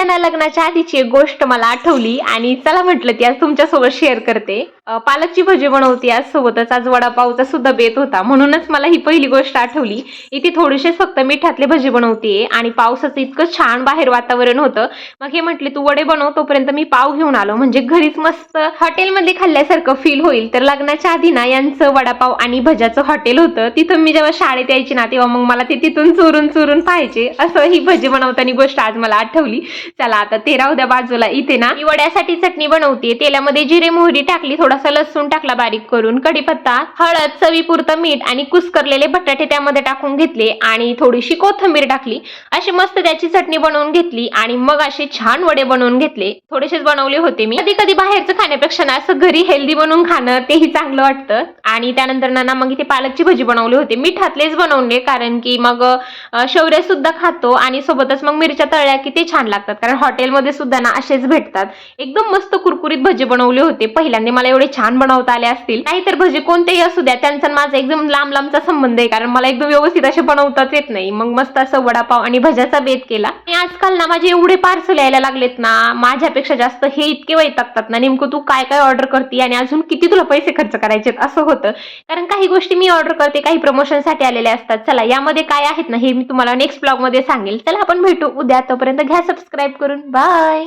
आजच्या लग्नाच्या आधीची एक गोष्ट मला आठवली आणि चला म्हटलं ती आज तुमच्यासोबत शेअर करते. पालकची भजी बनवते आज सोबतच. आज वडापावचा सुद्धा बेत होता. म्हणूनच मला ही पहिली गोष्ट आठवली. इथे थोडेसेच फक्त मिठातले भजी बनवते आणि पावसाचं इतकं छान बाहेर वातावरण होतं. मग हे म्हटले तू वडे बनव तोपर्यंत मी पाव घेऊन आलो. म्हणजे घरीच मस्त हॉटेलमध्ये खाल्ल्यासारखं फील होईल. तर लग्नाच्या आधी ना यांचं वडापाव आणि भज्याचं हॉटेल होतं. तिथं मी जेव्हा शाळेत यायची ना तेव्हा मग मला ते तिथून चोरून चोरून पाहायचे. असं ही भजी बनवताना गोष्ट आज मला आठवली. चला आता ते राहू द्या बाजूला. इथे ना मी वड्यासाठी चटणी बनवते. तेलामध्ये जिरे मोहरी टाकली थोडासा लसूण टाकला बारीक करून कढीपत्ता हळद चवीपुरतं मीठ आणि कुस्करलेले बटाटे त्यामध्ये टाकून घेतले आणि थोडीशी कोथिंबीर टाकली. अशी मस्त त्याची चटणी बनवून घेतली आणि मग असे छान वडे बनवून घेतले. थोडेसेच बनवले होते मी. कधी कधी बाहेरचं खाण्यापेक्षा ना असं घरी हेल्दी बनवून खाणं तेही चांगलं वाटतं. आणि त्यानंतर ना मग इथे पालकची भजी बनवली होती. मिठातलेच बनवले कारण की मग शौर्य सुद्धा खातो आणि सोबतच मग मिरच्या तळल्या की ते छान लागतात. कारण हॉटेलमध्ये सुद्धा ना असेच भेटतात. एकदम मस्त कुरकुरीत भजे बनवले होते. पहिल्यांदा मला एवढे छान बनवता आले असतील. नाहीतर भजे कोणतेही असू द्या त्यांचा माझा एकदम लांब लांबचा संबंध आहे. कारण मला एकदम व्यवस्थित असे बनवताच येत नाही. मग मस्त असं वडापाव आणि भज्याचा बेत केला. आणि आजकाल ना माझे एवढे पार्सल यायला लागलेत ना माझ्यापेक्षा जास्त हे इतके वैतागतात ना नेमकं तू काय काय ऑर्डर करते आणि अजून किती तुला पैसे खर्च करायचे असं होतं. कारण काही गोष्टी मी ऑर्डर करते काही प्रमोशनसाठी आलेल्या असतात. चला यामध्ये काय आहेत ना हे मी तुम्हाला नेक्स्ट ब्लॉगमध्ये सांगेल. चला आपण भेटू. उद्या तोपर्यंत घ्या सबस्क्राईब सबस्क्राईब करून. बाय